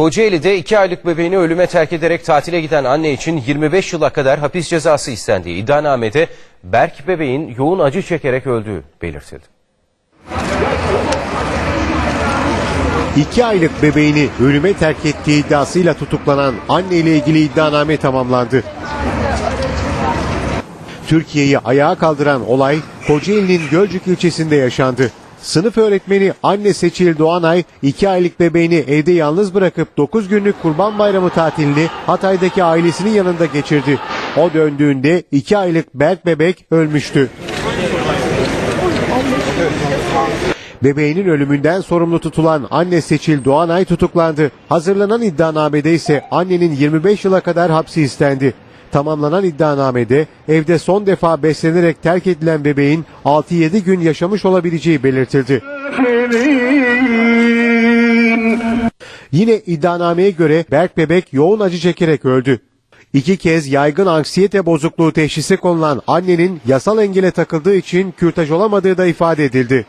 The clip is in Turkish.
Kocaeli'de 2 aylık bebeğini ölüme terk ederek tatile giden anne için 25 yıla kadar hapis cezası istendiği iddianamede Berk bebeğin yoğun acı çekerek öldüğü belirtildi. İki aylık bebeğini ölüme terk ettiği iddiasıyla tutuklanan anne ile ilgili iddianame tamamlandı. Türkiye'yi ayağa kaldıran olay Kocaeli'nin Gölcük ilçesinde yaşandı. Sınıf öğretmeni anne Seçil Doğanay 2 aylık bebeğini evde yalnız bırakıp 9 günlük Kurban Bayramı tatilini Hatay'daki ailesinin yanında geçirdi. O döndüğünde 2 aylık Berk bebek ölmüştü. Bebeğinin ölümünden sorumlu tutulan anne Seçil Doğanay tutuklandı. Hazırlanan iddianamede ise annenin 25 yıla kadar hapsi istendi. Tamamlanan iddianamede evde son defa beslenerek terk edilen bebeğin 6-7 gün yaşamış olabileceği belirtildi. Yine iddianameye göre Berk bebek yoğun acı çekerek öldü. İki kez yaygın anksiyete bozukluğu teşhisi konulan annenin yasal engele takıldığı için kürtaj olamadığı da ifade edildi.